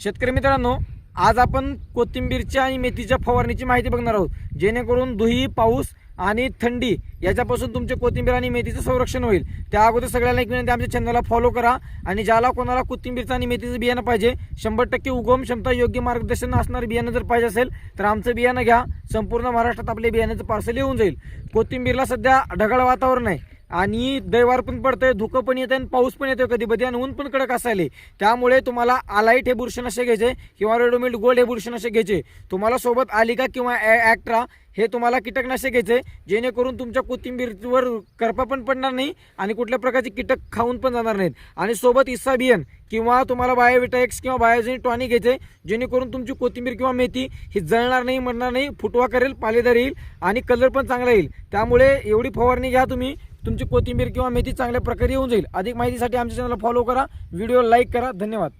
शेतकरी मित्रांनो आज आपण कोथिंबीरच्या आणि मेथीच्या फवारणीची माहिती बघणार आहोत. जेणेकरून दुही पाऊस आणि थंडी याच्यापासून तुमचे कोथिंबीर आणि मेथीचं संरक्षण होईल. त्या अगोदर सगळ्यांना एक विनंती आमच्या चॅनलला फॉलो करा आणि ज्याला कोणाला कोथिंबीरचं आणि मेथीचं बियाणं पाहिजे शंभर टक्के उगम क्षमता योग्य मार्गदर्शन असणारं बियाणं जर पाहिजे असेल तर आमचं बियाणं घ्या. संपूर्ण महाराष्ट्रात आपले बियाण्याचं पार्सल येऊन जाईल. कोथिंबीरला सध्या ढगाळ वातावरण आहे. आणि दैवार पण पडतंय धुकं पण येतं आणि पाऊस पण येतोय कधी. कधी आणि ऊन पण कडक असायले. त्यामुळे तुम्हाला आलाईट हे बुरशीनाशक घ्यायचे किंवा रेडोमिल्ड गोल्ड हे बुरशीनाशक घ्यायचे. तुम्हाला सोबत आलिका किंवा ॲक्ट्रा हे तुम्हाला कीटकनाशक घ्यायचे जेणेकरून तुमच्या कोथिंबीरवर करपा पण पडणार नाही आणि कुठल्या प्रकारचे कीटक खाऊन पण जाणार नाहीत. आणि सोबत इसाबियन किंवा तुम्हाला बायोविटाएक्स किंवा बायोजेनिक टॉनिक घ्यायचे जेणेकरून तुमची कोथिंबीर किंवा मेथी ही जळणार नाही मरणार नाही फुटवा करेल पालेदार येईल आणि कलर पण चांगला येईल. त्यामुळे एवढी फवारणी घ्या तुम्ही. तुमची कोथिंबीर किंवा मेथी चांगल्या प्रकारे येऊन जाईल. अधिक माहितीसाठी आमच्या चॅनलला फॉलो करा. व्हिडिओ लाईक करा. धन्यवाद.